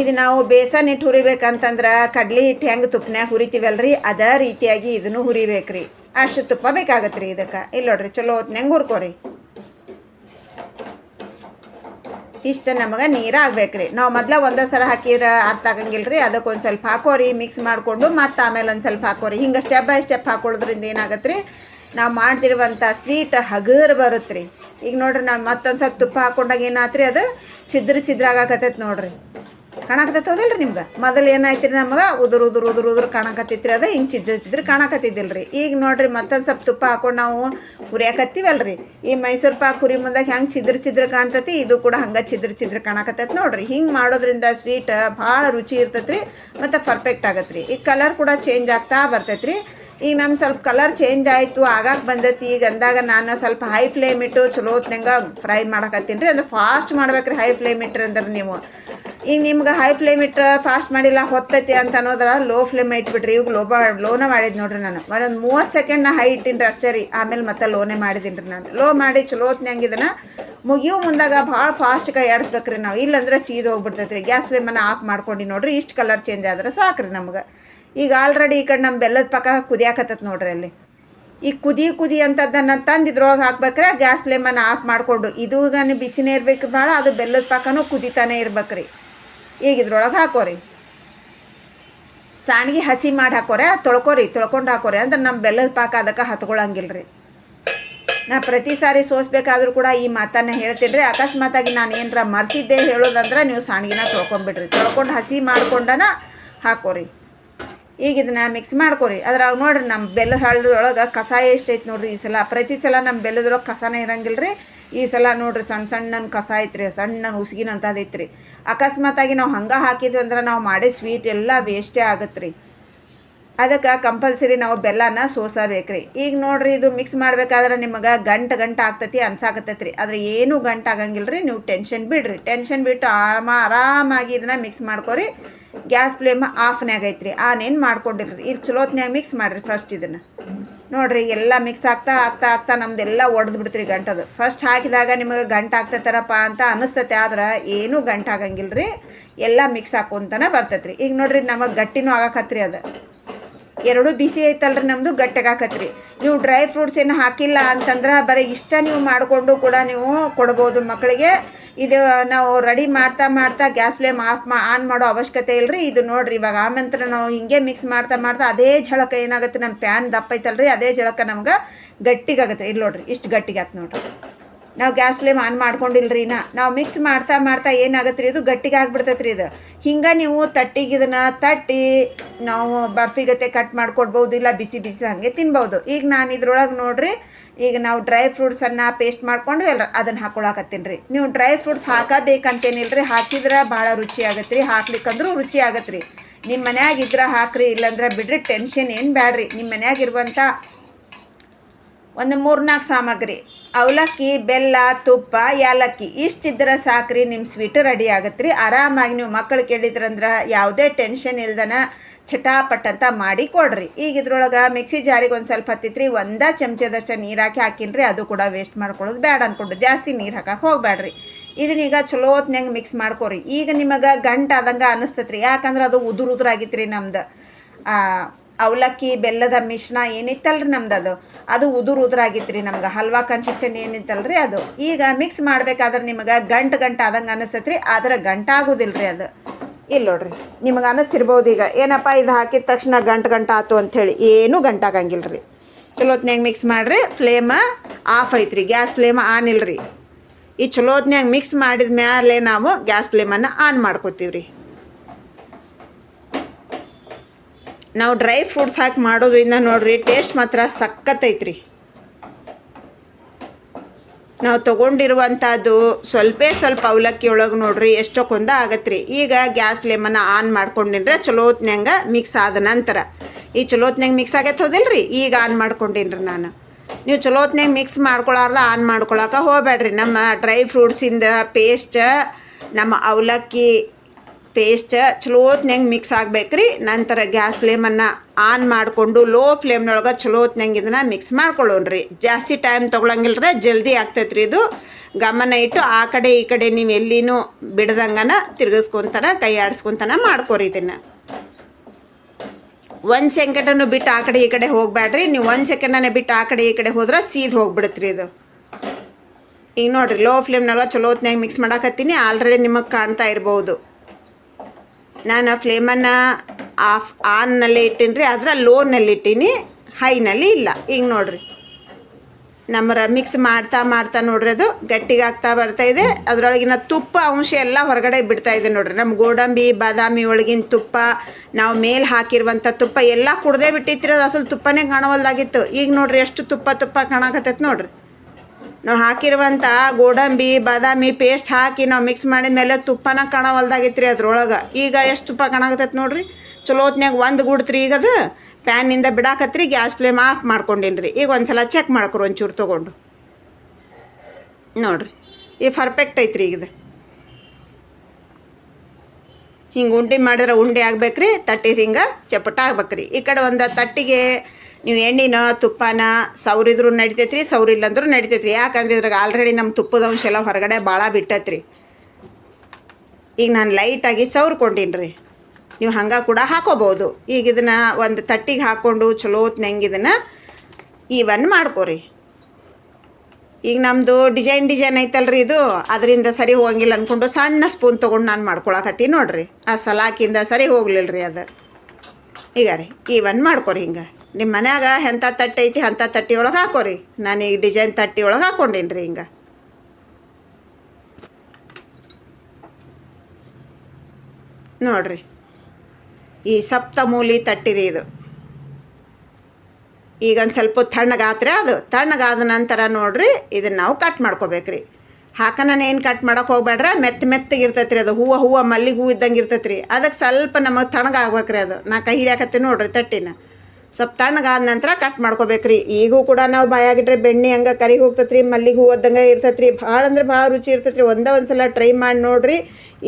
S1: ಇದು ನಾವು ಬೇಸನ್ ಹಿಟ್ಟು ಹುರಿಬೇಕಂತಂದ್ರೆ ಕಡ್ಲಿ ಹಿಟ್ಟು ಹೆಂಗೆ ತುಪ್ಪನ್ಯಾಗ ಹುರಿತೀವಲ್ರಿ? ಅದೇ ರೀತಿಯಾಗಿ ಇದನ್ನು ಹುರಿಬೇಕ್ರಿ. ಅಷ್ಟು ತುಪ್ಪ ಬೇಕಾಗತ್ತೆ ರೀ ಇದಕ್ಕೆ. ಇಲ್ಲ ನೋಡ್ರಿ ಚಲೋ ಹೊತ್ನಂಗೆ ಹುರ್ಕೋರಿ. ಇಷ್ಟು ನಮಗೆ ನೀರು ರೀ ನಾವು ಮೊದಲ ಒಂದೇ ಸಲ ಹಾಕಿದ್ರೆ ಅರ್ಥ ಆಗಂಗಿಲ್ಲ ರೀ ಅದಕ್ಕೆ ಒಂದು ಸ್ವಲ್ಪ ಹಾಕೋರಿ ಮಿಕ್ಸ್ ಮಾಡಿಕೊಂಡು ಮತ್ತು ಆಮೇಲೆ ಒಂದು ಸ್ವಲ್ಪ ಹಾಕೋರಿ. ಹಿಂಗೆ ಸ್ಟೆಪ್ ಬೈ ಸ್ಟೆಪ್ ಹಾಕೊಳ್ಳೋದ್ರಿಂದ ಏನಾಗತ್ತೆ ರೀ ನಾವು ಮಾಡ್ತಿರುವಂಥ ಸ್ವೀಟ್ ಹಗರ್ ಬರುತ್ತೆ ರೀ ಈಗ ನೋಡ್ರಿ ನಾವು ಮತ್ತೊಂದು ಸ್ವಲ್ಪ ತುಪ್ಪ ಹಾಕೊಂಡಾಗ ಏನಾತ್ರಿ ಅದು? ಛಿದ್ರ ಛಿದ್ರ ಆಗಾಕತ್ತೈತೆ ನೋಡ್ರಿ. ಕಾಣಕತ್ತೈತೆ ಹೌದಿಲ್ಲ ರೀ ನಿಮ್ಗೆ? ಮೊದಲು ಏನಾಯ್ತು ರೀ ನಮಗೆ? ಉದುರು ಉದುರು ಉದುರು ಉದುರು ಕಾಣಕತ್ತೈತ್ರಿ ಅದು, ಹಿಂಗೆ ಚಿದ್ರ ಚಿದ್ರ ಕಾಣಕತ್ತಿದ್ದಿಲ್ಲ ಈಗ ನೋಡ್ರಿ ಮತ್ತೊಂದು ಸ್ವಲ್ಪ ತುಪ್ಪ ಹಾಕೊಂಡು ನಾವು ಹುರಿಯಾಕತ್ತೀವಲ್ಲ ರೀ ಈ ಮೈಸೂರು ಪಾಕ್ ಕುರಿ ಮುಂದಾಗ ಹೆಂಗೆ ಚಿದ್ರ ಚಿದ್ರ ಕಾಣ್ತತಿ, ಇದು ಕೂಡ ಹಂಗೆ ಚಿದ್ರ ಚಿದ್ರ ಕಾಣಕತ್ತೈತೆ ನೋಡ್ರಿ. ಹಿಂಗೆ ಮಾಡೋದ್ರಿಂದ ಸ್ವೀಟ್ ಭಾಳ ರುಚಿ ಇರ್ತೈತೆ ರೀ ಮತ್ತು ಪರ್ಫೆಕ್ಟ್ ಆಗತ್ತೆ ರೀ ಈ ಕಲರ್ ಕೂಡ ಚೇಂಜ್ ಆಗ್ತಾ ಬರ್ತೈತೆ ರೀ ಈಗ ನಮ್ಮ ಸ್ವಲ್ಪ ಕಲರ್ ಚೇಂಜ್ ಆಯಿತು ಆಗಾಗ ಬಂದೈತಿ. ಈಗ ಅಂದಾಗ ನಾನು ಸ್ವಲ್ಪ ಹೈ ಫ್ಲೇಮ್ ಇಟ್ಟು ಚಲೋ ಹೊತ್ನಂಗ ಫ್ರೈ ಮಾಡಕತ್ತೀನಿ ರೀ. ಅಂದ್ರೆ ಫಾಸ್ಟ್ ಮಾಡ್ಬೇಕ್ರಿ ಹೈ ಫ್ಲೇಮ್ ಇಟ್ರಿ ಅಂದ್ರೆ ನೀವು. ಈಗ ನಿಮ್ಗೆ ಹೈ ಫ್ಲೇಮ್ ಇಟ್ಟು ಫಾಸ್ಟ್ ಮಾಡಿಲ್ಲ, ಹೊತ್ತೈತಿ ಅಂತ ಅನ್ನೋದ್ರ ಲೋ ಫ್ಲೇಮ್ ಇಟ್ಬಿಟ್ರಿ ಈಗ ಲೋ ಲೋನ ಮಾಡಿದ್ದು ನೋಡ್ರಿ ನಾನು. ಒಂದು ಮೂವತ್ತು ಸೆಕೆಂಡ್ ನಾ ಹೈ ಇಟ್ಟಿನ್ರಿ ಅಷ್ಟೇ ರೀ. ಆಮೇಲೆ ಮತ್ತೆ ಲೋನೇ ಮಾಡಿದ್ದೀನಿ ರೀ ನಾನು. ಲೋ ಮಾಡಿ ಚಲೋ ಹೊತ್ನಂಗೆ ಇದನ್ನು ಮುಗಿಯೋ ಮುಂದಾಗ ಭಾಳ ಫಾಸ್ಟ್ ಕೈ ಆಡಿಸ್ಬೇಕ್ರಿ ನಾವು. ಇಲ್ಲಂದ್ರೆ ಸೀದ್ ಹೋಗ್ಬಿಡ್ತೈತೆ ರೀ ಗ್ಯಾಸ್ ಫ್ಲೇಮನ್ನು ಆಫ್ ಮಾಡ್ಕೊಂಡು ನೋಡ್ರಿ. ಇಷ್ಟು ಕಲರ್ ಚೇಂಜ್ ಆದ್ರೆ ಸಾಕ್ರಿ ನಮ್ಗೆ. ಈಗ ಆಲ್ರೆಡಿ ಈ ಕಡೆ ನಮ್ಮ ಬೆಲ್ಲದ ಪಕ್ಕ ಕುದಿಯಾಕತ್ತೈತೆ ನೋಡ್ರಿ ಅಲ್ಲಿ. ಈ ಕುದಿ ಕುದಿ ಅಂತದನ್ನು ತಂದು ಇದ್ರೊಳಗೆ ಹಾಕ್ಬೇಕ್ರೆ ಗ್ಯಾಸ್ ಫ್ಲೇಮನ್ನು ಆಫ್ ಮಾಡಿಕೊಂಡು, ಇದು ನೀವು ಬಿಸಿನೇ ಇರ್ಬೇಕು ಭಾಳ ಅದು ಬೆಲ್ಲದ ಪಾಕನೂ ಕುದಿತಾನೆ ಇರ್ಬೇಕ್ರಿ. ಈಗ ಇದ್ರೊಳಗೆ ಹಾಕೋರಿ. ಸಾಣಿಗೆ ಹಸಿ ಮಾಡಿ ಹಾಕೋರೆ, ತೊಳ್ಕೊರಿ, ತೊಳ್ಕೊಂಡು ಹಾಕೋರಿ ಅಂದ್ರೆ ನಮ್ಮ ಬೆಲ್ಲದ ಪಾಕ ಅದಕ್ಕೆ ರೀ ನಾ ಪ್ರತಿ ಸಾರಿ ಸೋಸ್ಬೇಕಾದ್ರೂ ಕೂಡ ಈ ಮಾತನ್ನ ಹೇಳ್ತೀನಿ ರೀ ಅಕಸ್ಮಾತಾಗಿ ನಾನು ಏನರ ಮರ್ತಿದ್ದೆ ಹೇಳೋದಂದ್ರೆ ನೀವು ಸಾಣಿಗೆನ ತೊಳ್ಕೊಂಬಿಡ್ರಿ. ತೊಳ್ಕೊಂಡು ಹಸಿ ಮಾಡ್ಕೊಂಡನ ಹಾಕೋರಿ. ಈಗ ಇದನ್ನ ಮಿಕ್ಸ್ ಮಾಡ್ಕೊರಿ. ಅದ್ರಾಗ ನೋಡ್ರಿ ನಮ್ಮ ಬೆಲ್ಲ ಹಳ್ಳದೊಳಗೆ ಕಸ ಎಷ್ಟೈತೆ ನೋಡ್ರಿ ಈ ಸಲ. ಪ್ರತಿ ಸಲ ನಮ್ಮ ಬೆಲ್ಲದೊಳಗೆ ಕಸನೇ ಇರಂಗಿಲ್ಲ ರೀ ಈ ಸಲ ನೋಡ್ರಿ ಸಣ್ಣ ಸಣ್ಣನ ಕಸ ಐತ್ರಿ ಸಣ್ಣ ಉಸ್ಗಿನ ಅಂತದೈತ್ರಿ ಅಕಸ್ಮಾತಾಗಿ ನಾವು ಹಂಗೆ ಹಾಕಿದ್ವಿ ಅಂದ್ರೆ ನಾವು ಮಾಡಿದ ಸ್ವೀಟ್ ಎಲ್ಲ ವೇಸ್ಟೇ ಆಗತ್ತೆ ರೀ ಅದಕ್ಕೆ ಕಂಪಲ್ಸರಿ ನಾವು ಬೆಲ್ಲನ ಸೋಸಬೇಕ್ರಿ. ಈಗ ನೋಡ್ರಿ ಇದು ಮಿಕ್ಸ್ ಮಾಡ್ಬೇಕಾದ್ರೆ ನಿಮಗೆ ಗಂಟು ಗಂಟು ಆಗ್ತೈತಿ ಅನ್ಸಾಕತ್ತೈತಿ ರೀ ಆದ್ರೆ ಏನೂ ಗಂಟು ಆಗಂಗಿಲ್ಲ ರೀ ನೀವು ಟೆನ್ಷನ್ ಬಿಡ್ರಿ. ಟೆನ್ಷನ್ ಬಿಟ್ಟು ಆರಾಮ ಆರಾಮಾಗಿ ಇದನ್ನ ಮಿಕ್ಸ್ ಮಾಡ್ಕೊರಿ. ಗ್ಯಾಸ್ ಫ್ಲೇಮ್ ಆಫ್ನ್ಯಾಗ ಐತ್ರಿ. ಆನೇನು ಮಾಡ್ಕೊಂಡಿರ್ರಿ. ಇಲ್ಲಿ ಚಲೋತ್ನ್ಯಾಗ ಮಿಕ್ಸ್ ಮಾಡಿರಿ ಫಸ್ಟ್ ಇದನ್ನು. ನೋಡಿರಿ, ಎಲ್ಲ ಮಿಕ್ಸ್ ಆಗ್ತಾ ಆಗ್ತಾ ಆಗ್ತಾ ನಮ್ದೆಲ್ಲ ಒಡೆದು ಬಿಡ್ತೀರಿ ಗಂಟದು ಫಸ್ಟ್ ಹಾಕಿದಾಗ ನಿಮಗೆ ಗಂಟು ಆಗ್ತೈತಾರಪ್ಪ ಅಂತ ಅನಿಸ್ತೈತೆ ಆದ್ರೆ ಏನೂ ಗಂಟು ಆಗಂಗಿಲ್ಲ ರೀ ಎಲ್ಲ ಮಿಕ್ಸ್ ಹಾಕೊಂತನ ಬರ್ತೈತ್ರಿ. ಈಗ ನೋಡ್ರಿ, ನಮಗೆ ಗಟ್ಟಿನೂ ಆಗಕತ್ರಿ ಅದು. ಎರಡು ಬಿಸಿ ಐತಲ್ರಿ ನಮ್ಮದು ಗಟ್ಟಿಗಾಕತ್ರಿ ನೀವು ಡ್ರೈ ಫ್ರೂಟ್ಸ್ ಏನು ಹಾಕಿಲ್ಲ ಅಂತಂದ್ರೆ ಬರೀ ಇಷ್ಟ ನೀವು ಮಾಡಿಕೊಂಡು ಕೂಡ ನೀವು ಕೊಡ್ಬೋದು ಮಕ್ಕಳಿಗೆ ಇದು ನಾವು ರೆಡಿ ಮಾಡ್ತಾ ಮಾಡ್ತಾ ಗ್ಯಾಸ್ ಫ್ಲೇಮ್ ಆಫ್ ಮಾ, ಆನ್ ಮಾಡೋ ಅವಶ್ಯಕತೆ ಇಲ್ಲರಿ ಇದು ನೋಡ್ರಿ ಇವಾಗ ಆಮಂತ್ರ ನಾವು ಹಿಂಗೆ ಮಿಕ್ಸ್ ಮಾಡ್ತಾ ಮಾಡ್ತಾ ಅದೇ ಝಳಕ ಏನಾಗುತ್ತೆ ನಮ್ಮ ಪ್ಯಾನ್ ದಪ್ಪ ಐತಲ್ರಿ, ಅದೇ ಝಳಕ ನಮ್ಗೆ ಗಟ್ಟಿಗಾಗತ್ತೆ. ಇಲ್ಲಿ ನೋಡ್ರಿ, ಇಷ್ಟು ಗಟ್ಟಿಗಾತ್ ನೋಡ್ರಿ. ನಾವು ಗ್ಯಾಸ್ ಫ್ಲೇಮ್ ಆನ್ ಮಾಡ್ಕೊಂಡಿಲ್ರಿ ನಾ ನಾವು ಮಿಕ್ಸ್ ಮಾಡ್ತಾ ಮಾಡ್ತಾ ಏನಾಗತ್ತೆ ರೀ ಇದು? ಗಟ್ಟಿಗೆ ಆಗ್ಬಿಡ್ತೈತೆ ರೀ ಇದು. ಹಿಂಗೆ ನೀವು ತಟ್ಟಿಗೆ ಇದನ್ನು ತಟ್ಟಿ ನಾವು ಬರ್ಫಿ ಗತೆ ಕಟ್ ಮಾಡ್ಕೊಡ್ಬೋದು, ಇಲ್ಲ ಬಿಸಿ ಬಿಸಿ ಹಾಗೆ ತಿನ್ಬೋದು. ಈಗ ನಾನು ಇದ್ರೊಳಗೆ ನೋಡ್ರಿ, ಈಗ ನಾವು ಡ್ರೈ ಫ್ರೂಟ್ಸನ್ನು ಪೇಸ್ಟ್ ಮಾಡಿಕೊಂಡು ಎಲ್ಲ ಅದನ್ನು ಹಾಕೊಳಕತ್ತೀನಿ ರೀ ನೀವು ಡ್ರೈ ಫ್ರೂಟ್ಸ್ ಹಾಕಬೇಕಂತೇನಿಲ್ಲ ರೀ ಹಾಕಿದ್ರೆ ಭಾಳ ರುಚಿ ಆಗತ್ತೆ ರೀ ಹಾಕ್ಲಿಕ್ಕಂದ್ರೂ ರುಚಿ ಆಗತ್ತೆ ರೀ ನಿಮ್ಮ ಮನ್ಯಾಗ ಇದ್ರೆ ಹಾಕ್ರಿ, ಇಲ್ಲಾಂದ್ರೆ ಬಿಡ್ರಿ ಟೆನ್ಷನ್ ಏನು ಬ್ಯಾಡ್ರಿ. ನಿಮ್ಮ ಮನ್ಯಾಗ ಇರುವಂಥ ಒಂದು ಮೂರ್ನಾಲ್ಕು ಸಾಮಗ್ರಿ. ಅವಲಕ್ಕಿ, ಬೆಲ್ಲ, ತುಪ್ಪ, ಯಾಲಕ್ಕಿ ಇಷ್ಟಿದ್ರೆ ಸಾಕ್ರಿ ನಿಮ್ಮ ಸ್ವೀಟ್ ರೆಡಿ ಆಗತ್ತೆ ರೀ ಆರಾಮಾಗಿ ನೀವು ಮಕ್ಕಳು ಕೇಳಿದ್ರಂದ್ರೆ ಯಾವುದೇ ಟೆನ್ಷನ್ ಇಲ್ದನ ಚಟಾಪಟ್ ಅಂತ ಮಾಡಿ ಕೊಡ್ರಿ. ಈಗ ಇದ್ರೊಳಗೆ ಮಿಕ್ಸಿ ಜಾರಿಗೆ ಒಂದು ಸ್ವಲ್ಪ ಹತ್ತಿತ್ರಿ, ಒಂದೇ ಚಮಚದಷ್ಟು ನೀರು ಹಾಕಿ ಹಾಕಿನ್ರಿ, ಅದು ಕೂಡ ವೇಸ್ಟ್ ಮಾಡ್ಕೊಳ್ಳೋದು ಬೇಡ ಅಂದ್ಕೊಂಡು ಜಾಸ್ತಿ ನೀರು ಹಾಕಕ್ಕೆ ಹೋಗಬೇಡ್ರಿ ಇದನ್ನೀಗ ಚಲೋ ಹೊತ್ನ್ಯಾಗ ಮಿಕ್ಸ್ ಮಾಡ್ಕೊರಿ. ಈಗ ನಿಮಗೆ ಗಂಟಾದಂಗೆ ಆದಂಗೆ ಅನಿಸ್ತೈತ್ರಿ. ಯಾಕಂದ್ರೆ ಅದು ಉದುರು ಉದುರಾಗಿತ್ತು ರೀ ನಮ್ದು ಅವಲಕ್ಕಿ, ಬೆಲ್ಲದ ಮಿಶ್ರಣ ಏನಿತ್ತಲ್ರಿ ನಮ್ದು ಅದು? ಅದು ಉದುರು ಉದುರಾಗಿತ್ತು ರೀ ನಮ್ಗೆ. ಹಲ್ವಾ ಕನ್ಸಿಸ್ಟೆಂಟ್ ರೀ ಅದು. ಈಗ ಮಿಕ್ಸ್ ಮಾಡ್ಬೇಕಾದ್ರೆ ನಿಮಗೆ ಗಂಟು ಗಂಟು ಆದಂಗೆ ಅನಿಸ್ತೈತೆ ರೀ ಆದ್ರೆ ಗಂಟಾಗೋದಿಲ್ಲ ರೀ ಅದು. ಇಲ್ಲ ನೋಡ್ರಿ, ನಿಮಗೆ ಅನ್ನಿಸ್ತಿರ್ಬೋದು ಈಗ. ಏನಪ್ಪ ಇದು ಹಾಕಿದ ತಕ್ಷಣ ಗಂಟು ಗಂಟು ಆತು ಅಂಥೇಳಿ ಏನೂ ಗಂಟಾಗಂಗಿಲ್ಲ ರೀ ಚಲೋತ್ನ್ಯಾಗ ಮಿಕ್ಸ್ ಮಾಡಿರಿ. ಫ್ಲೇಮ ಆಫ್ ಐತ್ರಿ. ಗ್ಯಾಸ್ ಫ್ಲೇಮ್ ಆನ್ ಇಲ್ರಿ. ಈ ಚಲೋತ್ನ್ಯಾಗ ಮಿಕ್ಸ್ ಮಾಡಿದ ಮೇಲೆ ನಾವು ಗ್ಯಾಸ್ ಫ್ಲೇಮನ್ನು ಆನ್ ಮಾಡ್ಕೋತೀವಿ ರೀ ನಾವು ಡ್ರೈ ಫ್ರೂಟ್ಸ್ ಹಾಕಿ ಮಾಡೋದ್ರಿಂದ ನೋಡ್ರಿ, ಟೇಸ್ಟ್ ಮಾತ್ರ ಸಖತ್ತೈತ್ರಿ. ನಾವು ತೊಗೊಂಡಿರುವಂಥದ್ದು ಸ್ವಲ್ಪ ಸ್ವಲ್ಪ ಅವಲಕ್ಕಿ ಒಳಗೆ ನೋಡ್ರಿ, ಎಷ್ಟೊಕ್ಕೊಂದ ಆಗತ್ತೆ ಈಗ ಗ್ಯಾಸ್ ಫ್ಲೇಮನ್ನು ಆನ್ ಮಾಡ್ಕೊಂಡಿನ್ರೆ, ಚಲೋತ್ನ್ಯಾಂಗ ಮಿಕ್ಸ್ ಆದ ನಂತರ. ಈ ಚಲೋತ್ನ್ಯಾಗ ಮಿಕ್ಸ್ ಆಗೈತೆ ರೀ ಈಗ ಆನ್ ಮಾಡ್ಕೊಂಡಿನ್ರಿ ನಾನು. ನೀವು ಚಲೋತ್ನ್ಯಾಗ ಮಿಕ್ಸ್ ಮಾಡ್ಕೊಳಾರ್ದ ಆನ್ ಮಾಡ್ಕೊಳಕ್ಕೆ ಹೋಗಬೇಡ್ರಿ ನಮ್ಮ ಡ್ರೈ ಫ್ರೂಟ್ಸಿಂದ ಪೇಸ್ಟ್ ನಮ್ಮ ಅವಲಕ್ಕಿ ಪೇಸ್ಟ್ ಚಲೋತ್ನಂಗೆ ಮಿಕ್ಸ್ ಆಗ್ಬೇಕ್ರಿ. ನಂತರ ಗ್ಯಾಸ್ ಫ್ಲೇಮನ್ನು ಆನ್ ಮಾಡಿಕೊಂಡು ಲೋ ಫ್ಲೇಮ್ನೊಳಗೆ ಚಲೋತ್ನ್ಯಾಂಗ ಇದನ್ನು ಮಿಕ್ಸ್ ಮಾಡ್ಕೊಳ್ಳೋಣ್ರಿ. ಜಾಸ್ತಿ ಟೈಮ್ ತೊಗೊಳಂಗಿಲ್ರ, ಜಲ್ದಿ ಆಗ್ತೈತ್ರಿ ಇದು. ಗಮನ ಇಟ್ಟು ಆ ಕಡೆ ಈ ಕಡೆ ನೀವು ಎಲ್ಲಿನೂ ಬಿಡ್ದಂಗನ ತಿರ್ಗಿಸ್ಕೊಂತನ, ಕೈ ಆಡಿಸ್ಕೊಂತನ ಮಾಡ್ಕೊರಿ ಇದನ್ನು. ಒಂದು ಸೆಕೆಂಡನ್ನು ಬಿಟ್ಟು ಆ ಕಡೆ ಈ ಕಡೆ ಹೋಗಬೇಡ್ರಿ ನೀವು ಒಂದು ಸೆಕೆಂಡನ್ನೇ ಬಿಟ್ಟು ಆ ಕಡೆ ಈ ಕಡೆ ಹೋದ್ರೆ ಸೀದ್ ಹೋಗ್ಬಿಡುತ್ತೆ ಇದು. ಈಗ ನೋಡಿರಿ ಲೋ ಫ್ಲೇಮ್ನಾಗ ಚಲೋ ಹೊತ್ನಾಗ ಮಿಕ್ಸ್ ಮಾಡಾಕತ್ತೀನಿ. ಆಲ್ರೆಡಿ ನಿಮಗೆ ಕಾಣ್ತಾ ಇರ್ಬೋದು. ನಾನು ಫ್ಲೇಮನ್ನು ಆಫ್ ಆನ್ನಲ್ಲಿ ಇಟ್ಟೀನಿ ರೀ ಆದ್ರೆ ಲೋನಲ್ಲಿ ಇಟ್ಟೀನಿ, ಹೈನಲ್ಲಿ ಇಲ್ಲ. ಈಗ ನೋಡ್ರಿ. ನಮ್ಮರ ಮಿಕ್ಸ್ ಮಾಡ್ತಾ ಮಾಡ್ತಾ ನೋಡ್ರಿ ಅದು ಬರ್ತಾ ಇದೆ. ಅದರೊಳಗಿನ ತುಪ್ಪ ಅಂಶ ಎಲ್ಲ ಹೊರಗಡೆ ಬಿಡ್ತಾ ಇದೆ ನೋಡ್ರಿ. ನಮ್ಮ ಗೋಡಂಬಿ, ಬಾದಾಮಿ ಒಳಗಿನ ತುಪ್ಪ, ನಾವು ಮೇಲೆ ಹಾಕಿರುವಂಥ ತುಪ್ಪ ಎಲ್ಲ ಕುಡ್ದೇ ಬಿಟ್ಟಿತ್ತಿರೋದು ಅಸಲು ತುಪ್ಪನೇ ಕಾಣವಲ್ದಾಗಿತ್ತು. ಈಗ ನೋಡ್ರಿ ಎಷ್ಟು ತುಪ್ಪ ತುಪ್ಪ ಕಾಣಕತ್ತೈತೆ ನೋಡ್ರಿ. ನಾವು ಹಾಕಿರುವಂಥ ಗೋಡಂಬಿ, ಬಾದಾಮಿ ಪೇಸ್ಟ್ ಹಾಕಿ ನಾವು ಮಿಕ್ಸ್ ಮಾಡಿದ ಮೇಲೆ ತುಪ್ಪನ ಕಾಣವಲ್ದಾಗಿತ್ತು ರೀ ಅದ್ರೊಳಗೆ. ಈಗ ಎಷ್ಟು ತುಪ್ಪ ಕಾಣಕತ್ತೈತೆ ನೋಡ್ರಿ? ಚಲೋ ಹೊತ್ನ್ಯಾಗ ಒಂದು ಗುಡ್ತ್ರಿ ಈಗ ಅದು. ಪ್ಯಾನಿಂದ ಬಿಡಾಕತ್ರಿ, ಗ್ಯಾಸ್ ಫ್ಲೇಮ್ ಆಫ್ ಮಾಡ್ಕೊಂಡಿನಿ ರೀ ಈಗ ಒಂದು ಸಲ ಚೆಕ್ ಮಾಡ್ಕೊರು ಒಂಚೂರು ತೊಗೊಂಡು. ನೋಡ್ರಿ, ಈ ಪರ್ಫೆಕ್ಟ್ ಐತ್ರಿ ಈಗದು ಹಿಂಗೆ ಉಂಡೆ ಮಾಡಿದ್ರೆ ಉಂಡೆ ಆಗ್ಬೇಕ್ರಿ ತಟ್ಟಿ ಹಿಂಗೆ ಚಪಟ ಆಗ್ಬೇಕ್ರಿ. ಈ ಕಡೆ ಒಂದು ತಟ್ಟಿಗೆ ನೀವು ಎಣ್ಣೆನ, ತುಪ್ಪನ, ಸೌರಿದ್ರು ನಡಿತೈತ್ರಿ ಸೌರಿಲ್ಲ ಅಂದ್ರೂ ನಡಿತೈತ್ರಿ. ಯಾಕಂದ್ರೆ ಇದ್ರಾಗ ಆಲ್ರೆಡಿ ನಮ್ಮ ತುಪ್ಪದ ಅಂಶ ಎಲ್ಲ ಹೊರಗಡೆ ಭಾಳ ಬಿಟ್ಟತ್ರಿ. ಈಗ ನಾನು ಲೈಟಾಗಿ ಸೌರ್ಕೊಂಡೀನಿ ನೀವು ಹಂಗೆ ಕೂಡ ಹಾಕೋಬೋದು ಈಗ ಇದನ್ನು ಒಂದು ತಟ್ಟಿಗೆ ಹಾಕ್ಕೊಂಡು ಚಲೋ ಹೊತ್ನಂಗೆ ಇದನ್ನು ಈವನ್ ಮಾಡ್ಕೊರಿ. ಈಗ ನಮ್ಮದು ಡಿಸೈನ್ ಡಿಸೈನ್ ಐತಲ್ರಿ ಇದು. ಅದರಿಂದ ಸರಿ ಹೋಗಂಗಿಲ್ಲ ಅಂದ್ಕೊಂಡು ಸಣ್ಣ ಸ್ಪೂನ್ ತೊಗೊಂಡು ನಾನು ಮಾಡ್ಕೊಳಕತ್ತೀನಿ ನೋಡಿರಿ. ಆ ಸಲಾಕಿಂದ ಸರಿ ಹೋಗ್ಲಿಲ್ಲ ರೀ ಅದು. ಈಗ ರೀ ಈವನ್ ಮಾಡ್ಕೊರಿ ಹಿಂಗೆ. ನಿಮ್ಮ ಮನ್ಯಾಗ ಎಂಥ ತಟ್ಟೆ ಐತಿ ಅಂಥ ತಟ್ಟಿ ಒಳಗೆ ಹಾಕೋರಿ. ನಾನು ಈಗ ಡಿಸೈನ್ ತಟ್ಟಿ ಒಳಗೆ ಹಾಕ್ಕೊಂಡೀನಿ ರೀ ಹಿಂಗೆ. ನೋಡ್ರಿ. ಈ ಸಪ್ತಮೂಲಿ ತಟ್ಟಿರಿ ಇದು. ಈಗ ಒಂದು ಸ್ವಲ್ಪ ತಣ್ಣಗಾತ್ರಿ ಅದು. ತಣ್ಣಗಾದ ನಂತರ ನೋಡ್ರಿ ಇದನ್ನು ನಾವು ಕಟ್ ಮಾಡ್ಕೋಬೇಕ್ರಿ. ನಾನು ಏನು ಕಟ್ ಮಾಡೋಕೆ ಹೋಗ್ಬೇಡ್ರ? ಮೆತ್ತ ಮೆತ್ತಗೆ ಅದು. ಹೂವು ಹೂವು ಮಲ್ಲಿಗೆ ಹೂವು ಇದ್ದಂಗೆ ಇರ್ತೈತ್ರಿ. ಅದಕ್ಕೆ ಸ್ವಲ್ಪ ನಮಗೆ ತಣ್ಣಗಾಗ್ಬೇಕ್ರಿ ಅದು. ನಾ ಕೈ ಹಿಡಿಯಾಕತ್ತೀನಿ ನೋಡ್ರಿ ತಟ್ಟಿನ. ಸ್ವಲ್ಪ ತಣ್ಣಗಾದ ನಂತರ ಕಟ್ ಮಾಡ್ಕೋಬೇಕ್ರಿ. ಈಗೂ ಕೂಡ ನಾವು ಬಾಯಾಗಿಟ್ರೆ ಬೆಣ್ಣೆ ಹಂಗೆ ಕರಿಗೆ ಹೋಗ್ತೈತ್ರಿ, ಮಲ್ಲಿಗೆ ಹೂ ಅದಂಗೆ ಇರ್ತೈತ್ರಿ. ಭಾಳ ಅಂದ್ರೆ ಭಾಳ ರುಚಿ ಇರ್ತೈತ್ರಿ. ಒಂದೇ ಒಂದು ಸಲ ಟ್ರೈ ಮಾಡಿ ನೋಡ್ರಿ,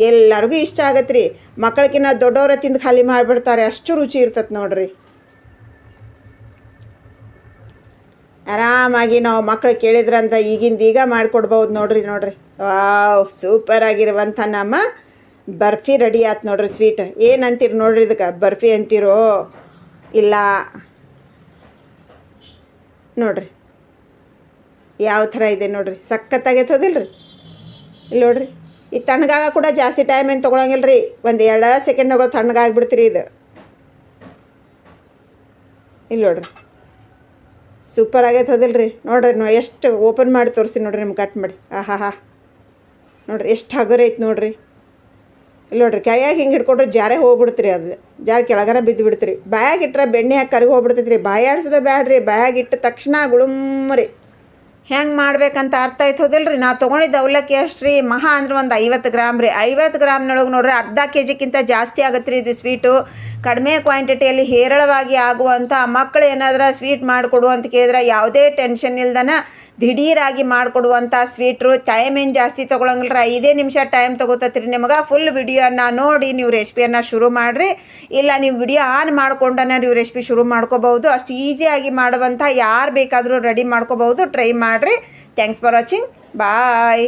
S1: ಎಲ್ಲರಿಗೂ ಇಷ್ಟ ಆಗತ್ರಿ. ಮಕ್ಕಳಿಗಿನ್ನ ದೊಡ್ಡವರ ತಿಂದು ಖಾಲಿ ಮಾಡಿಬಿಡ್ತಾರೆ. ಅಷ್ಟು ರುಚಿ ಇರ್ತೈತೆ ನೋಡ್ರಿ. ಆರಾಮಾಗಿ ನಾವು ಮಕ್ಕಳು ಕೇಳಿದ್ರಂದ್ರೆ ಈಗಿಂದ ಈಗ ಮಾಡಿಕೊಡ್ಬೋದು ನೋಡ್ರಿ ನೋಡ್ರಿ. ವಾವ್ ಸೂಪರ್ ಆಗಿರುವಂಥ ನಮ್ಮ ಬರ್ಫಿ ರೆಡಿ ಆಯ್ತು ನೋಡ್ರಿ ಸ್ವೀಟ್. ಏನಂತೀರಿ ನೋಡ್ರಿ ಇದಕ್ಕೆ? ಬರ್ಫಿ ಅಂತೀರೋ? ಇಲ್ಲ. ನೋಡ್ರಿ. ಯಾವ ಥರ ಇದೆ ನೋಡ್ರಿ. ಸಖತ್ತಾಗೈತದಿಲ್ಲ ರೀ ಇಲ್ಲಿ ನೋಡ್ರಿ. ಈ ತಣ್ಣಗಾಗ ಕೂಡ ಜಾಸ್ತಿ ಟೈಮ್ ಏನು ತೊಗೊಳಂಗಿಲ್ಲ ರೀ ಒಂದು ಎರಡು ಸೆಕೆಂಡ್ಗಳು ತಣ್ಣಗಾಗ್ಬಿಡ್ತೀರಿ ಇದು. ಇಲ್ಲಿ ನೋಡ್ರಿ. ಸೂಪರ್ ಆಗೈತೆ ರೀ ನೋಡ್ರಿ ನೋ, ಎಷ್ಟು ಓಪನ್ ಮಾಡಿ ತೋರಿಸಿ ನೋಡ್ರಿ ನಿಮ್ಗೆ ಕಟ್ ಮಾಡಿ. ಆಹಾ ಹಾ ನೋಡ್ರಿ, ಎಷ್ಟು ಹಗುರೈತೆ ನೋಡ್ರಿ. ಇಲ್ಲಿ ನೋಡ್ರಿ, ಕೈಯಾಗ ಹಿಂಗೆ ಹಿಡ್ಕೊಂಡ್ರೆ ಜಾರೆ ಹೋಗ್ಬಿಡ್ತೀರಿ ಅದು. ಜಾರ ಕೆಳಗರ ಬಿದ್ದು ಬಿಡ್ತೀರಿ ಬಾಯಾಗ ಇಟ್ಟರೆ ಬೆಣ್ಣೆ ಹಾಕಿ ಕರಿಗೆ ಹೋಗ್ಬಿಡ್ತೈತ್ರಿ. ಬಾಯಾಡ್ಸೋದೇ ಬ್ಯಾಡ್ರಿ. ಬಾಯಾಗ ಇಟ್ಟ ತಕ್ಷಣ ಗುಳುಮ್ರಿ. ಹೆಂಗೆ ಮಾಡ್ಬೇಕಂತ ಅರ್ಥ ಆಯ್ತು ರೀ ನಾವು ತೊಗೊಂಡಿದ್ದ ಅವಲಕ್ಕಿ ಎಷ್ಟು ರೀ, ಮಹಾ ಅಂದ್ರೆ ಒಂದು ಐವತ್ತು ಗ್ರಾಮ್ ರೀ. ಐವತ್ತು ಗ್ರಾಮ್ನೊಳಗೆ ನೋಡ್ರಿ ಅರ್ಧ ಕೆ ಜಿಗಿಂತ ಜಾಸ್ತಿ ಆಗತ್ತೆ ರೀ ಇದು ಸ್ವೀಟು ಕಡಿಮೆ ಕ್ವಾಂಟಿಟಿಯಲ್ಲಿ ಹೇರಳವಾಗಿ ಆಗುವಂಥ ಮಕ್ಕಳು ಏನಾದರೂ ಸ್ವೀಟ್ ಮಾಡಿಕೊಡು ಅಂತ ಕೇಳಿದ್ರೆ ಯಾವುದೇ ಟೆನ್ಷನ್ ಇಲ್ದನ ದಿಢೀರಾಗಿ ಮಾಡಿಕೊಡುವಂಥ ಸ್ವೀಟ್ರು. ಟೈಮ್ ಏನು ಜಾಸ್ತಿ ತೊಗೊಳಂಗಿಲ್ಲ ಐದೇ ನಿಮಿಷ ಟೈಮ್ ತೊಗೋತತ್ರಿ ನಿಮಗೆ. ಫುಲ್ ವಿಡಿಯೋನ ನೋಡಿ ನೀವು ರೆಸಿಪಿಯನ್ನು ಶುರು ಮಾಡಿರಿ. ಇಲ್ಲ ನೀವು ವಿಡಿಯೋ ಆನ್ ಮಾಡ್ಕೊಂಡನ ನೀವು ರೆಸಿಪಿ ಶುರು ಮಾಡ್ಕೋಬಹುದು. ಅಷ್ಟು ಈಸಿಯಾಗಿ ಮಾಡುವಂಥ ಯಾರು ಬೇಕಾದರೂ ರೆಡಿ ಮಾಡ್ಕೋಬಹುದು. ಟ್ರೈ ಮಾಡಿರಿ. Thanks for watching bye